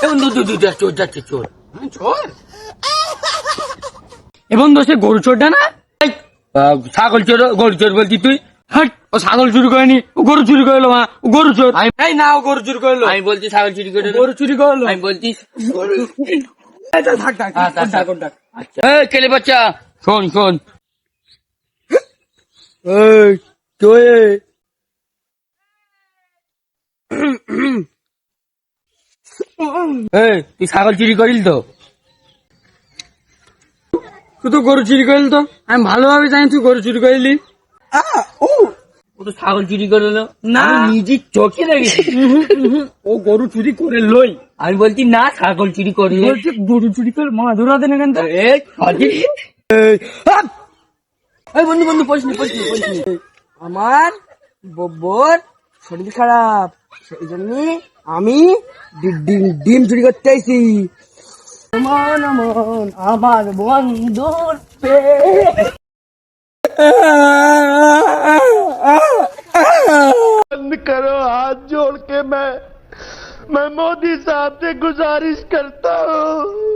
চোর যাচ্ছে চোর হ্যাঁ, চোর এ বন্ধু সে গরু চোরটা না? আহ, ছাগল চোর গরু চোর বলছি তুই। হাট ও ছাগল চুরি করেনি ও গরু চুরি করল মা ও গরু চোর। এই না ও গরু চুরি করল আমি বলছি ছাগল চুরি করে গরু চুরি করল আমি বলছি থাক থাক আচ্ছা। বাচ্চা শোন শোন। এই এই তুই ছাগল চুরি করিল তো? তুই তো গরু চুরি করলি তো? আমি ভালোভাবে জানি তুই গরু চুরি করলি। ও। তো ছাগল চুরি করল। না। নিজের চোখে দেখেছি। ও গরু চুরি করে লই। আমি বলছি না ছাগল চুরি করল। বলছে গরু চুরি করে মা ধরা দেন এখান থেকে? এই বন্ধু বন্ধু পড়িসনি পড়িসনি পড়িসনি আমার বব্বর শরীর খারাপ। সেই জন্য আমি ডি- ডিম ডিম চুরি করতে আইছি মন মন আমার বন্ধুর बंद करो हाथ जोड़ के मैं मैं मोदी साहब से गुजारिश करता हूँ